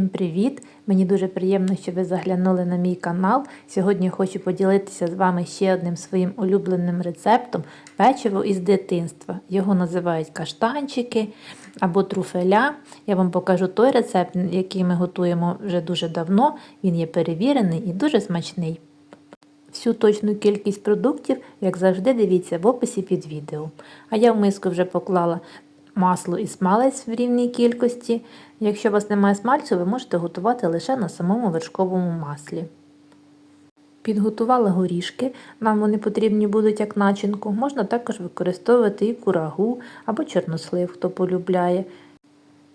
Всім привіт! Мені дуже приємно, що ви заглянули на мій канал. Сьогодні хочу поділитися з вами ще одним своїм улюбленим рецептом печиво із дитинства. Його називають каштанчики або труфеля. Я вам покажу той рецепт, який ми готуємо вже дуже давно. Він є перевірений і дуже смачний. Всю точну кількість продуктів, як завжди, дивіться в описі під відео. А я в миску вже поклала масло і смалець в рівній кількості. Якщо у вас немає смальцю, ви можете готувати лише на самому вершковому маслі. Підготувала горішки, нам вони потрібні будуть як начинку. Можна також використовувати і курагу або чорнослив, хто полюбляє.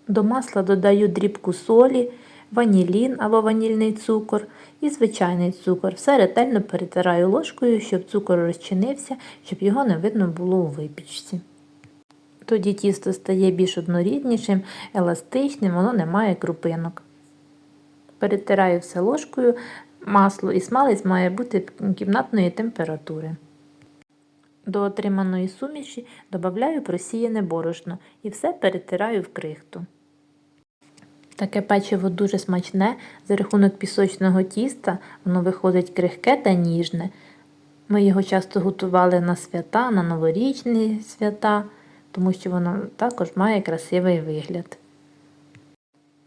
До масла додаю дрібку солі, ванілін або ванільний цукор і звичайний цукор. Все ретельно перетираю ложкою, щоб цукор розчинився, щоб його не видно було у випічці. Тоді тісто стає більш одноріднішим, еластичним, воно не має крупинок. Перетираю все ложкою, масло і смалець має бути кімнатної температури. До отриманої суміші додаю просіяне борошно і все перетираю в крихту. Таке печиво дуже смачне, за рахунок пісочного тіста, воно виходить крихке та ніжне. Ми його часто готували на свята, на новорічні свята тому що воно також має красивий вигляд.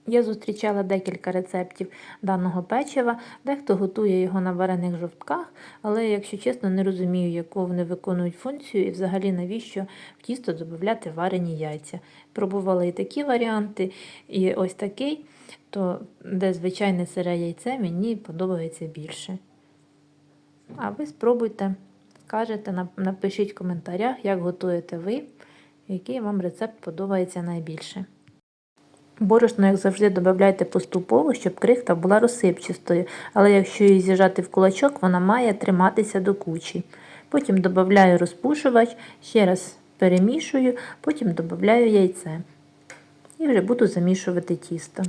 Я зустрічала декілька рецептів даного печива, дехто готує його на варених жовтках, але, якщо чесно, не розумію, яку вони виконують функцію і взагалі навіщо в тісто додати варені яйця. Пробувала і такі варіанти, і ось такий, то де звичайне сире яйце мені подобається більше. А ви спробуйте, скажете, напишіть в коментарях, як готуєте ви який вам рецепт подобається найбільше. Борошно, як завжди, додайте поступово, щоб крихта була розсипчастою, але якщо її з'їжджати в кулачок, вона має триматися до кучі. Потім додаю розпушувач, ще раз перемішую, потім додаю яйце. І вже буду замішувати тісто.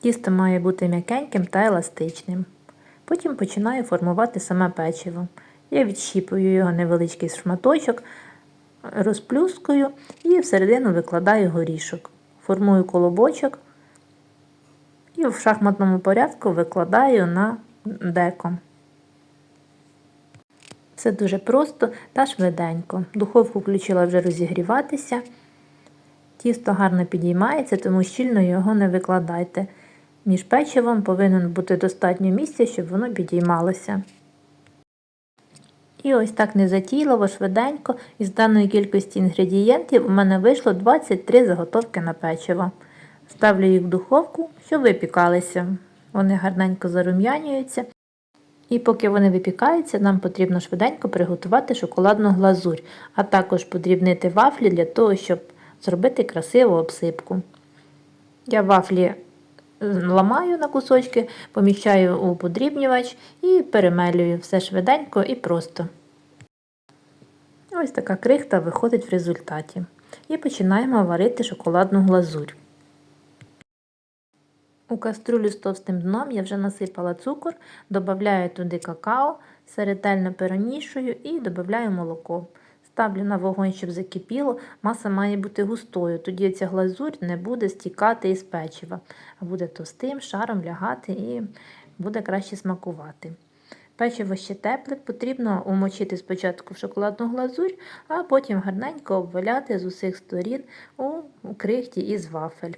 Тісто має бути м'якеньким та еластичним. Потім починаю формувати саме печиво. Я відщіпую його невеличкий шматочок, розплюскую і всередину викладаю горішок. Формую колобочок і в шахматному порядку викладаю на деко. Це дуже просто та швиденько. Духовку включила вже розігріватися. Тісто гарно підіймається, тому щільно його не викладайте. Між печивом повинен бути достатньо місця, щоб воно підіймалося. І ось так незатійливо, швиденько, із даної кількості інгредієнтів у мене вийшло 23 заготовки на печиво. Ставлю їх в духовку, щоб випікалися. Вони гарненько зарум'янюються. І поки вони випікаються, нам потрібно швиденько приготувати шоколадну глазурь, а також подрібнити вафлі для того, щоб зробити красиву обсипку. Я вафлі ламаю на кусочки, поміщаю у подрібнювач і перемелюю все швиденько і просто. Ось така крихта виходить в результаті. І починаємо варити шоколадну глазурь. У каструлю з товстим дном я вже насипала цукор, додаю туди какао, все ретельно перемішую і додаю молоко. Ставлю на вогонь, щоб закипіло, маса має бути густою, тоді ця глазурь не буде стікати із печива, а буде товстим шаром лягати і буде краще смакувати. Печиво ще тепле, потрібно умочити спочатку в шоколадну глазурь, а потім гарненько обваляти з усіх сторін у крихті із вафель.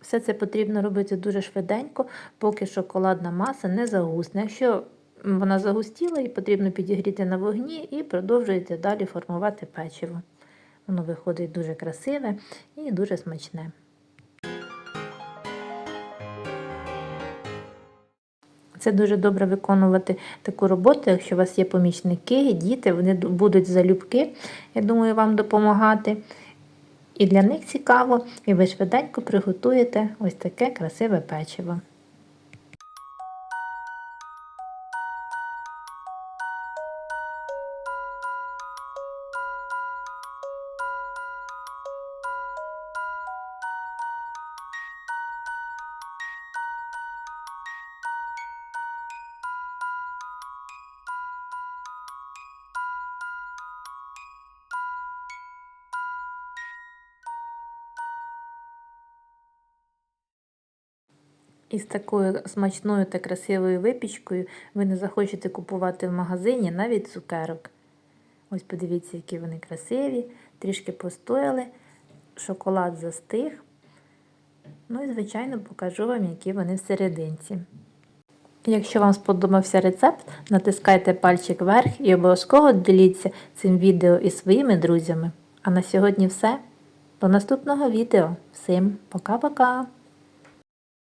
Все це потрібно робити дуже швиденько, поки шоколадна маса не загусне. Якщо вона загустіла і потрібно підігріти на вогні і продовжуєте далі формувати печиво. Воно виходить дуже красиве і дуже смачне. Це дуже добре виконувати таку роботу, якщо у вас є помічники, діти, вони будуть залюбки, я думаю, вам допомагати. І для них цікаво, і ви швиденько приготуєте ось таке красиве печиво. І з такою смачною та красивою випічкою ви не захочете купувати в магазині навіть цукерок. Ось подивіться, які вони красиві, трішки постояли, шоколад застиг. Ну і, звичайно, покажу вам, які вони всерединці. Якщо вам сподобався рецепт, натискайте пальчик вверх і обов'язково діліться цим відео із своїми друзями. А на сьогодні все. До наступного відео. Всім пока-пока!